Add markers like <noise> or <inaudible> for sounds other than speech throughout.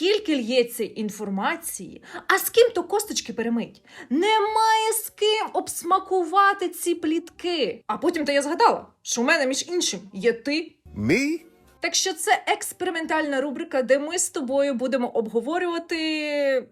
скільки лється інформації, а з ким то косточки перемить. Немає з ким обсмакувати ці плітки. А потім то я згадала, що у мене між іншим є ти. Me? Так що це експериментальна рубрика, де ми з тобою будемо обговорювати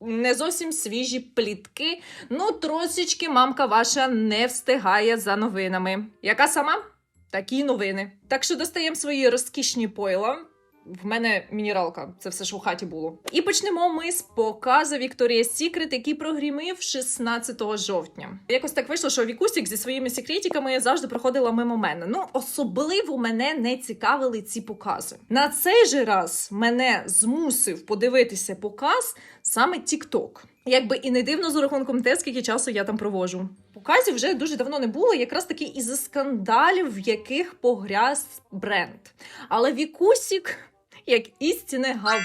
не зовсім свіжі плітки. Ну, трошечки мамка ваша не встигає за новинами. Яка сама? Такі новини. Так що достаємо свої розкішні пойла. В мене мінералка, це все, що в хаті було. І почнемо ми з показу Вікторія Сікрет, який прогрімив 16 жовтня. Якось так вийшло, що Вікусік зі своїми секретиками завжди проходила мимо мене. Ну, особливо мене не цікавили ці покази. На цей же раз мене змусив подивитися показ саме TikTok. Якби і не дивно з рахунком те, скільки часу я там провожу. Показів вже дуже давно не було, якраз таки із-за скандалів, в яких погряз бренд. Але Вікусік, як істинне гав,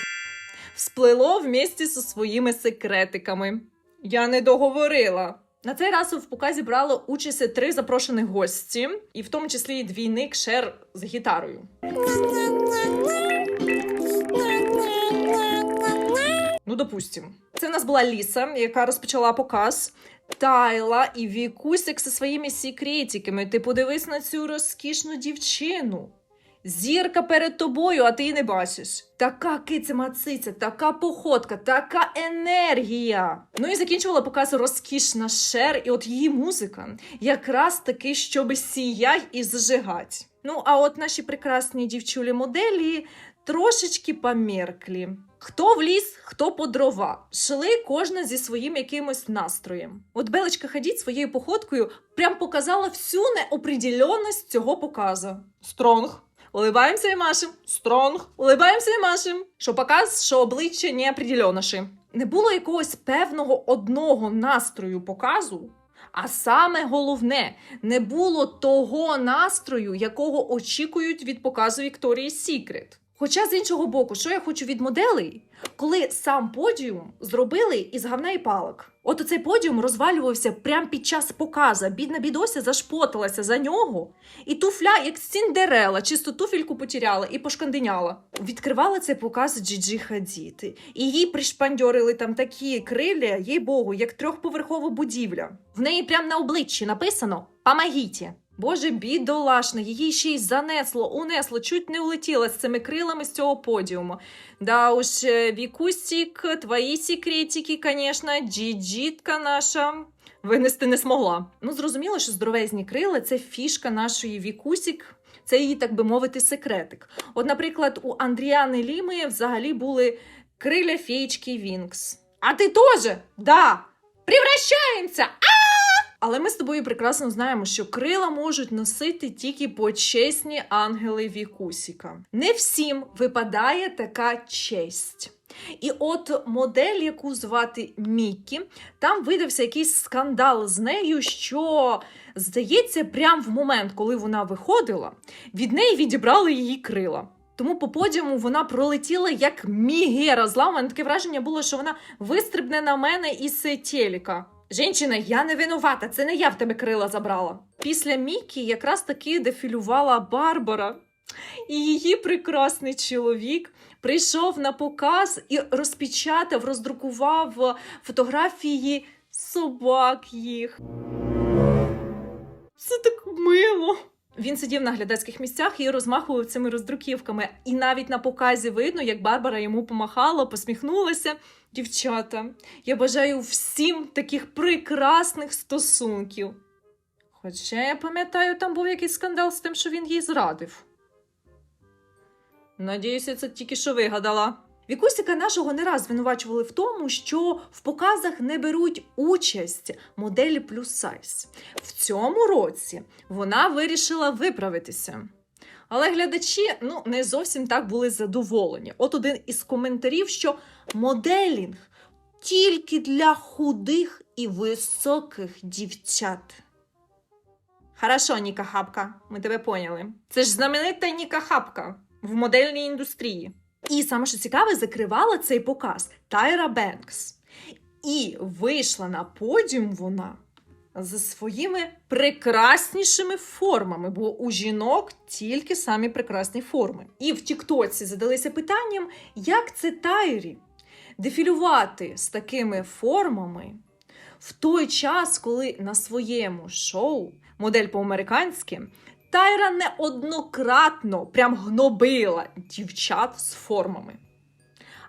всплило вместе зі своїми секретиками. Я не договорила. На цей раз в показі брали участь три запрошених гості, і в тому числі і двійник Шер з гітарою. Ну, допустим. Це в нас була Ліса, яка розпочала показ. Тайла і Вікусик зі своїми секретиками. Ти подивись на цю розкішну дівчину. Зірка перед тобою, а ти її не бачиш. Така киця циця, така походка, така енергія. Ну і закінчувала показ розкішна шер, і от її музика якраз таки, щоб сіять і зажигать. Ну, а от наші прекрасні дівчулі моделі трошечки померклі. Хто в ліс, хто по дрова. Шли кожна зі своїм якимось настроєм. От Белочка Хадід своєю походкою прям показала всю неопределенність цього показу. Стронг. Улибаємося і машем. Стронг. Улибаємося і машем. Що показ, що обличчя неопределеніші. Не було якогось певного одного настрою показу. А саме головне, не було того настрою, якого очікують від показу Вікторії Сікрет. Хоча з іншого боку, що я хочу від моделей, коли сам подіум зробили із гавна і палок. От оцей подіум розвалювався прямо під час показа. Бідна бідося зашпоталася за нього, і туфля, як Сіндерела, чисто туфельку потеряла і пошкандиняла. Відкривала цей показ Джиджі Хадіти. І їй пришпандьорили там такі криля, їй богу, як трьохповерхова будівля. В неї прямо на обличчі написано «Помогіть». Боже, бідолашна, її ще й занесло, унесло, чуть не улетіла з цими крилами з цього подіуму. Да уж, е, Вікусік, твої секретики, звісно, джіджітка наша винести не змогла. Ну, зрозуміло, що здоровезні крила це фішка нашої Вікусік. Це її, так би мовити, секретик. От, наприклад, у Андріани Ліми взагалі були криля феєчки Вінкс. А ти теж? Да! Превращаємося! Але ми з тобою прекрасно знаємо, що крила можуть носити тільки почесні ангели Вікусіка. Не всім випадає така честь. І от модель, яку звати Міккі, там видався якийсь скандал з нею, що, здається, прямо в момент, коли вона виходила, від неї відібрали її крила. Тому по подіуму вона пролетіла як мігера зла. Таке враження було, що вона вистрибне на мене із телека. Женщина, я не винувата, це не я в тебе крила забрала. Після Мікі якраз таки дефілювала Барбара. І її прекрасний чоловік прийшов на показ і розпечатав, роздрукував фотографії собак їх. Це так мило. Він сидів на глядацьких місцях і розмахував цими роздруківками. І навіть на показі видно, як Барбара йому помахала, посміхнулася. Дівчата, я бажаю всім таких прекрасних стосунків. Хоча я пам'ятаю, там був якийсь скандал з тим, що він їй зрадив. Надіюся, це тільки що вигадала. Вікусіка нашого не раз звинувачували в тому, що в показах не беруть участь моделі плюс сайз. В цьому році вона вирішила виправитися. Але глядачі ну, не зовсім так були задоволені. От один із коментарів, що моделінг тільки для худих і високих дівчат. Хорошо, Ніка Хапка, ми тебе поняли. Це ж знаменита Ніка Хапка в модельній індустрії. І саме що цікаве, закривала цей показ Тайра Бенкс. І вийшла на подіум вона зі своїми прекраснішими формами, бо у жінок тільки самі прекрасні форми. І в Тіктоці задалися питанням, як це Тайрі дефілювати з такими формами в той час, коли на своєму шоу модель по-американськи Тайра неоднократно прям гнобила дівчат з формами.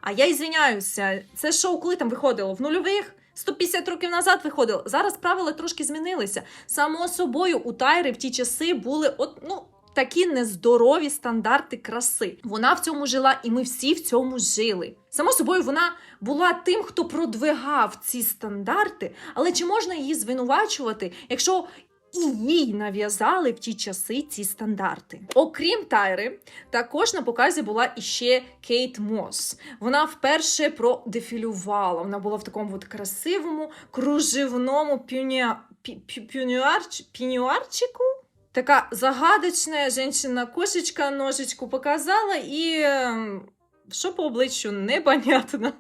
А я ізвиняюся, це шоу коли там виходило? В нульових? 150 років назад виходило. Зараз правила трошки змінилися. Само собою, у Тайри в ті часи були от, ну, такі нездорові стандарти краси. Вона в цьому жила, і ми всі в цьому жили. Само собою, вона була тим, хто продвигав ці стандарти, але чи можна її звинувачувати, якщо і їй нав'язали в ті часи ці стандарти. Окрім Тайри, також на показі була іще Кейт Мос. Вона вперше продефілювала. Вона була в такому от красивому кружевному пюня... Така загадочна жінка-кошечка ножичку показала, і ем, що по обличчю непонятно.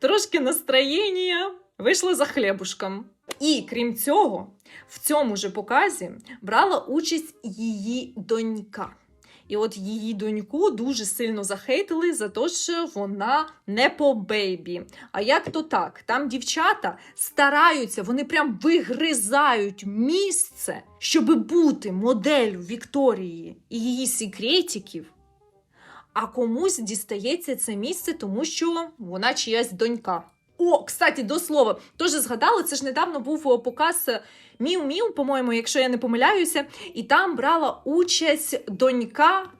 Трошки настроєння. Вийшли за хлібушком. І крім цього, в цьому же показі брала участь її донька. І от її доньку дуже сильно захейтили за те, що вона не по бейбі. А як то так? Там дівчата стараються, вони прям вигризають місце, щоб бути моделлю Вікторії і її секретиків. А комусь дістається це місце, тому що вона чиясь донька. О, кстати, до слова, теж згадала, це ж недавно був показ Міу-Міу, по-моєму, якщо я не помиляюся, і там брала участь донька.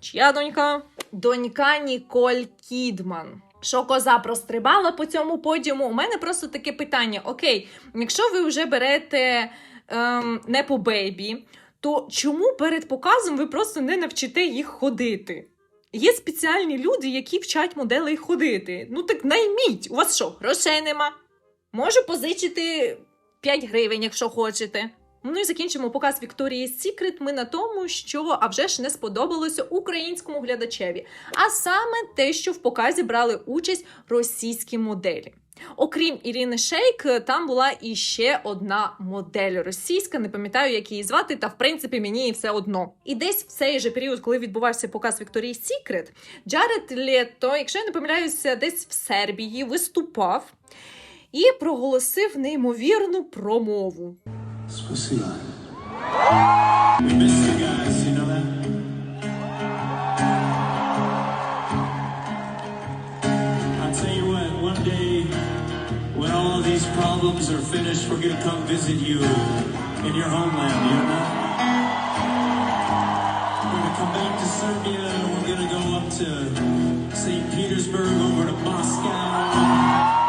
Чия донька? Донька Ніколь Кідман. Що коза прострибала по цьому подіуму? У мене просто таке питання: окей, якщо ви вже берете ем, не по бейбі, то чому перед показом ви просто не навчите їх ходити? Є спеціальні люди, які вчать моделей ходити. Ну так найміть. У вас що, грошей нема? Можу позичити 5 гривень, якщо хочете. Ну і закінчимо показ Вікторії Сікрет. Ми на тому, що а вже ж не сподобалося українському глядачеві. А саме те, що в показі брали участь російські моделі. Окрім Ірини Шейк, там була іще одна модель російська, не пам'ятаю, як її звати, та в принципі мені і все одно. І десь в цей же період, коли відбувався показ Вікторії Сікрет, Джаред Лето, якщо я не помиляюся, десь в Сербії виступав і проголосив неймовірну промову. Спасибо. Problems are finished, we're gonna come visit you in your homeland, you know? We're gonna come back to Serbia, we're gonna go up to St. Petersburg, over to Moscow. To?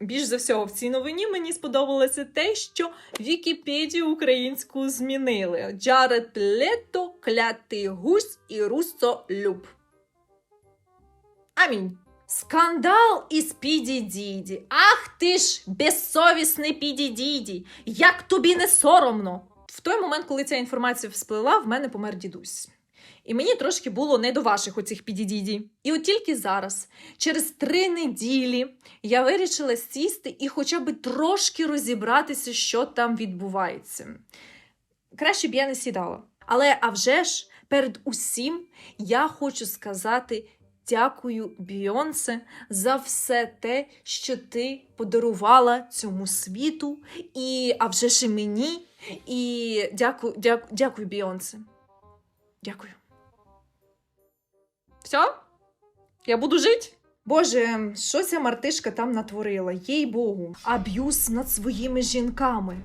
Більш за всього в цій новині мені сподобалося те, що Вікіпедію українську змінили. Джаред Лето, клятий гусь і руссо Амінь. Скандал із Піді Діді. Ах ти ж безсовісний Піді Діді! Як тобі не соромно? В той момент, коли ця інформація всплила, в мене помер дідусь. І мені трошки було не до ваших оцих підідіді. І от тільки зараз, через три неділі, я вирішила сісти і хоча б трошки розібратися, що там відбувається. Краще б я не сідала. Але а вже ж, перед усім я хочу сказати дякую, Бійонсе, за все те, що ти подарувала цьому світу, і а вже ж і мені. І дякую, дякую, дякую, Бійонсе. Дякую. Все? Я буду жити? Боже, що ця мартишка там натворила? Їй Богу, аб'юз над своїми жінками.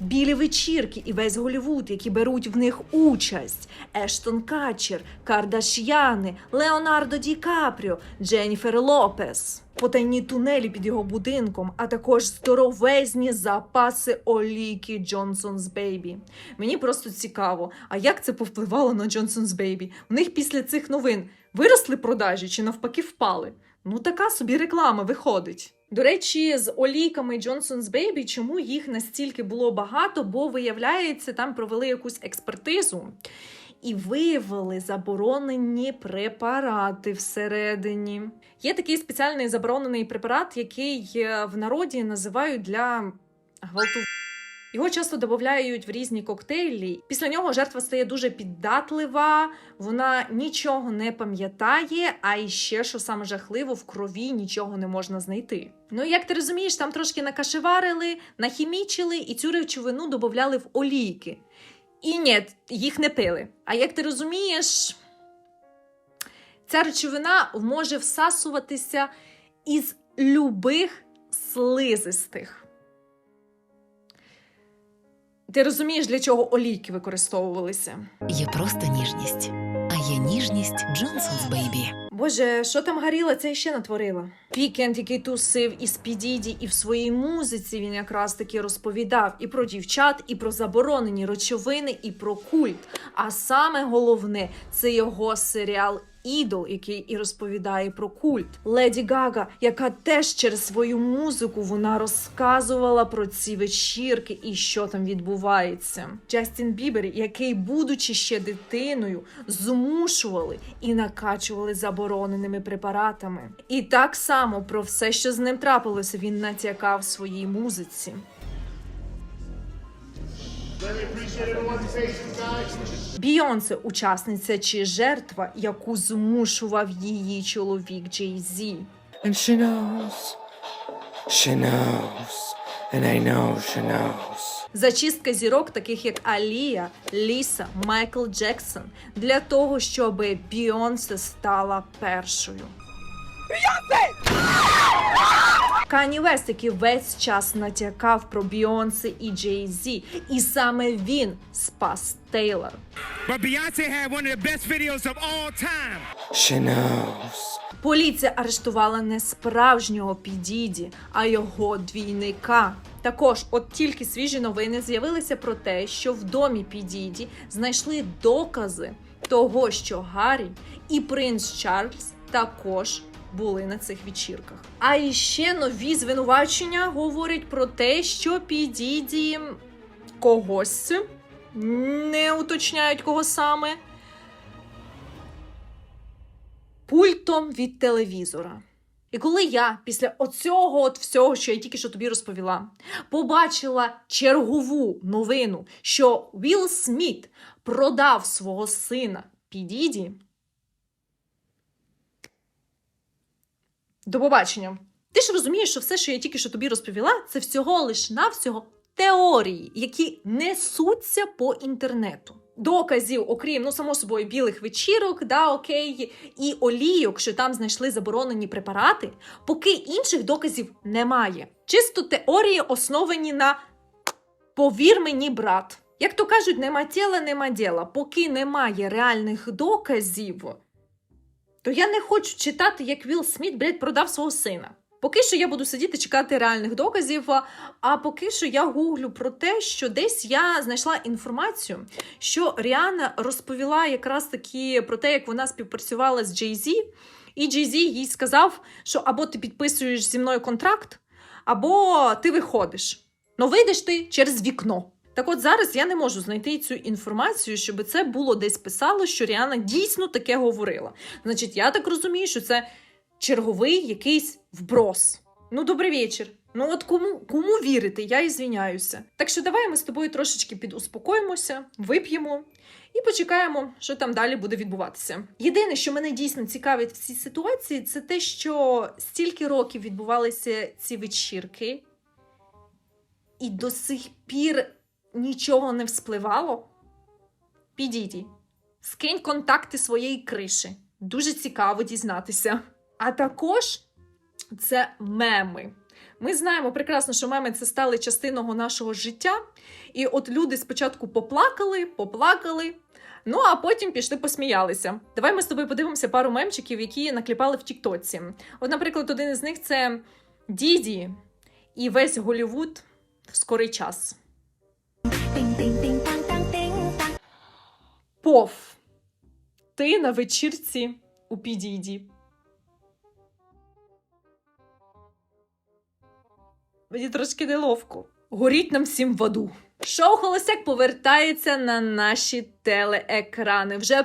Білі вечірки і весь Голівуд, які беруть в них участь: Ештон Катчер, Кардаш'яни, Леонардо Ді Капріо, Дженніфер Лопес. Потайні тунелі під його будинком, а також здоровезні запаси олійки Джонсон's Baby. Мені просто цікаво, а як це повпливало на Джонсон's Baby? У них після цих новин виросли продажі чи навпаки впали? Ну, така собі реклама виходить. До речі, з олійками Johnson's Baby, чому їх настільки було багато? Бо виявляється, там провели якусь експертизу. і виявили заборонені препарати всередині. Є такий спеціальний заборонений препарат, який е, в народі називають для гвалтування. Його часто додають в різні коктейлі. Після нього жертва стає дуже піддатлива, вона нічого не пам'ятає, а іще, що саме жахливо, в крові нічого не можна знайти. Ну, як ти розумієш, там трошки накашеварили, нахімічили і цю речовину додавали в олійки. І ні, їх не пили. А як ти розумієш, ця речовина може всасуватися із любих слизистих. Ти розумієш, для чого олійки використовувалися? Є просто ніжність, а є ніжність Johnson's Baby. Боже, що там горіло, це ще натворила. Вікенд, який тусив із Підіді, і в своїй музиці він якраз таки розповідав і про дівчат, і про заборонені речовини, і про культ. А саме головне це його серіал. Ідол, який і розповідає про культ, Леді Гага, яка теж через свою музику вона розказувала про ці вечірки і що там відбувається. Джастін Бібер, який, будучи ще дитиною, змушували і накачували забороненими препаратами. І так само про все, що з ним трапилося, він натякав своїй музиці. Бійонсе учасниця чи жертва, яку змушував її чоловік Джей Зі. And she knows. She knows. And I know she knows. Зачистка зірок, таких як Алія, Ліса, Майкл Джексон, для того, щоб Бійонсе стала першою. Кані Вест, який весь час натякав про Бійонсе і Джей Зі, і саме він спас Тейлор. But Beyonce had one of the best videos of all time. She knows. Поліція арештувала не справжнього Підіді, а його двійника. Також, от тільки свіжі новини з'явилися про те, що в домі Підіді знайшли докази того, що Гаррі і принц Чарльз також були на цих вечірках. А іще нові звинувачення говорять про те, що Підіді когось не уточняють кого саме пультом від телевізора. І коли я після оцього от всього, що я тільки що тобі розповіла, побачила чергову новину, що Вілл Сміт продав свого сина Підіді. До побачення. Ти ж розумієш, що все, що я тільки що тобі розповіла, це всього лиш навсього теорії, які несуться по інтернету. Доказів, окрім ну само собою білих вечірок, да окей, і олійок, що там знайшли заборонені препарати, поки інших доказів немає. Чисто теорії основані на повір мені, брат. Як то кажуть, нема тіла, нема діла. Поки немає реальних доказів, то я не хочу читати, як Вілл Сміт, блядь, продав свого сина. Поки що я буду сидіти чекати реальних доказів. а- поки що я гуглю про те, що десь я знайшла інформацію, що Ріана розповіла якраз таки про те, як вона співпрацювала з Зі, і Зі їй сказав, що або ти підписуєш зі мною контракт, або ти виходиш. Ну вийдеш ти через вікно. Так от зараз я не можу знайти цю інформацію, щоб це було десь писало, що Ріана дійсно таке говорила. Значить, я так розумію, що це черговий якийсь вброс. Ну, добрий вечір. Ну от кому, кому вірити, я і звіняюся. Так що давай ми з тобою трошечки підуспокоїмося, вип'ємо і почекаємо, що там далі буде відбуватися. Єдине, що мене дійсно цікавить в цій ситуації, це те, що стільки років відбувалися ці вечірки, і до сих пір нічого не вспливало. Підійді, скинь контакти своєї криші. Дуже цікаво дізнатися. А також це меми. Ми знаємо прекрасно, що меми це стали частиною нашого життя. І от люди спочатку поплакали, поплакали, ну а потім пішли посміялися. Давай ми з тобою подивимося пару мемчиків, які накліпали в Тіктоці. От, наприклад, один із них це Діді і весь Голівуд в скорий час. Пов. Ти на вечірці у підійді. Мені трошки неловко. Горіть нам всім в аду. Шоу Холостяк повертається на наші телеекрани. Вже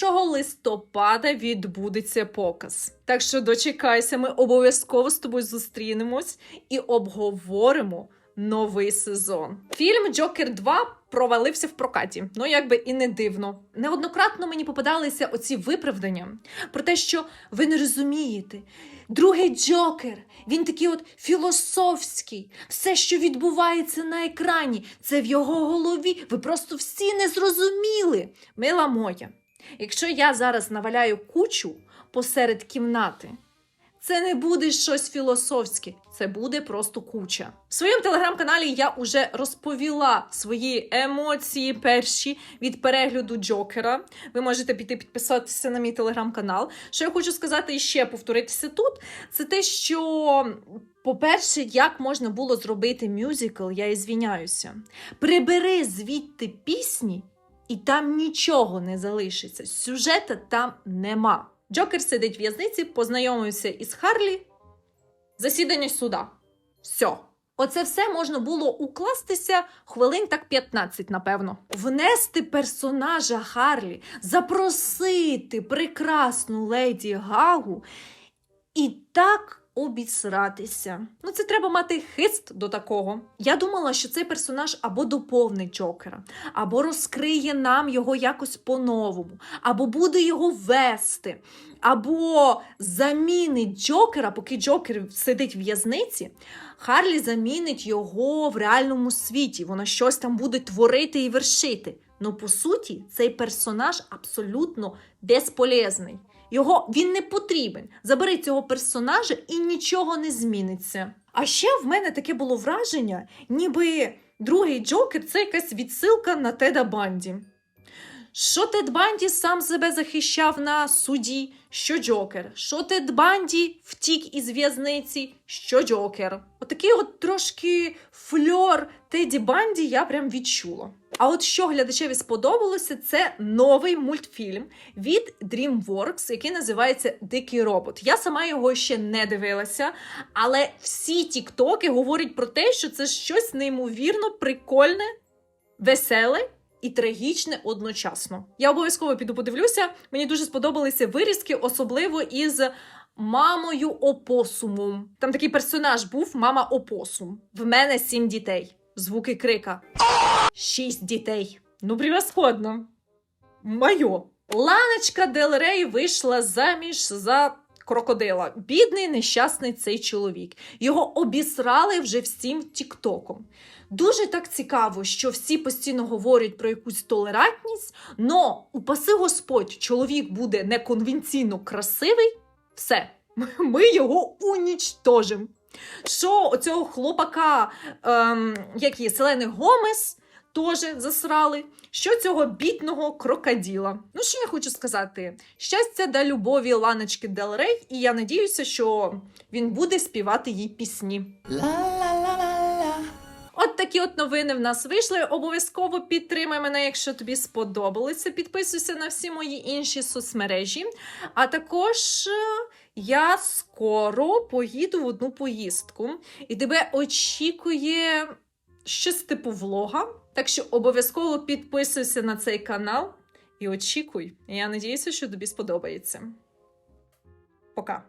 1 листопада відбудеться показ. Так що дочекайся, ми обов'язково з тобою зустрінемось і обговоримо новий сезон. Фільм Джокер 2 провалився в прокаті. Ну якби і не дивно. Неоднократно мені попадалися оці виправдання про те, що ви не розумієте. Другий Джокер, він такий от філософський. Все, що відбувається на екрані, це в його голові. Ви просто всі не зрозуміли. Мила моя, якщо я зараз наваляю кучу посеред кімнати, це не буде щось філософське, це буде просто куча. В своєму телеграм-каналі я уже розповіла свої емоції перші від перегляду Джокера. Ви можете піти підписатися на мій телеграм-канал. Що я хочу сказати і ще повторитися тут, це те, що. По-перше, як можна було зробити мюзикл, я і звіняюся. Прибери звідти пісні, і там нічого не залишиться. Сюжета там нема. Джокер сидить в в'язниці, познайомився із Харлі. Засідання суда. Все. Оце все можна було укластися хвилин так 15, напевно. Внести персонажа Харлі, запросити прекрасну леді Гагу і так обісратися. Ну, це треба мати хист до такого. Я думала, що цей персонаж або доповнить Джокера, або розкриє нам його якось по-новому, або буде його вести, або замінить Джокера, поки Джокер сидить в в'язниці. Харлі замінить його в реальному світі. Вона щось там буде творити і вершити. Ну, по суті, цей персонаж абсолютно безполезний. Його він не потрібен. Забери цього персонажа і нічого не зміниться. А ще в мене таке було враження, ніби другий Джокер це якась відсилка на Теда Банді. Що Тед Банді сам себе захищав на суді, що Джокер. Що Тед Банді втік із в'язниці, що Джокер. Отакий от трошки фльор Теді Банді я прям відчула. А от що глядачеві сподобалося, це новий мультфільм від DreamWorks, який називається Дикий робот. Я сама його ще не дивилася, але всі тіктоки говорять про те, що це щось неймовірно прикольне, веселе і трагічне одночасно. Я обов'язково піду подивлюся. Мені дуже сподобалися вирізки, особливо із мамою опосумом. Там такий персонаж був мама опосум. В мене сім дітей. Звуки крика. Шість дітей. Ну, превосходно. Майо. Ланочка Дел Рей вийшла заміж за крокодила. Бідний нещасний цей чоловік. Його обісрали вже всім тіктоком. Дуже так цікаво, що всі постійно говорять про якусь толерантність, но упаси Господь, чоловік буде неконвенційно красивий, все, <laughs> ми його унічтожимо. Що оцього хлопака, ем, як є Селени Гомес, теж засрали. Що цього бідного крокоділа. Ну, що я хочу сказати? Щастя да любові Ланочки Дел Рей, і я надіюся, що він буде співати їй пісні. От такі от новини в нас вийшли. Обов'язково підтримай мене, якщо тобі сподобалося. Підписуйся на всі мої інші соцмережі. А також е, я скоро поїду в одну поїздку, і тебе очікує щось типу влога. Так що обов'язково підписуйся на цей канал і очікуй. Я надіюся, що тобі сподобається. Пока.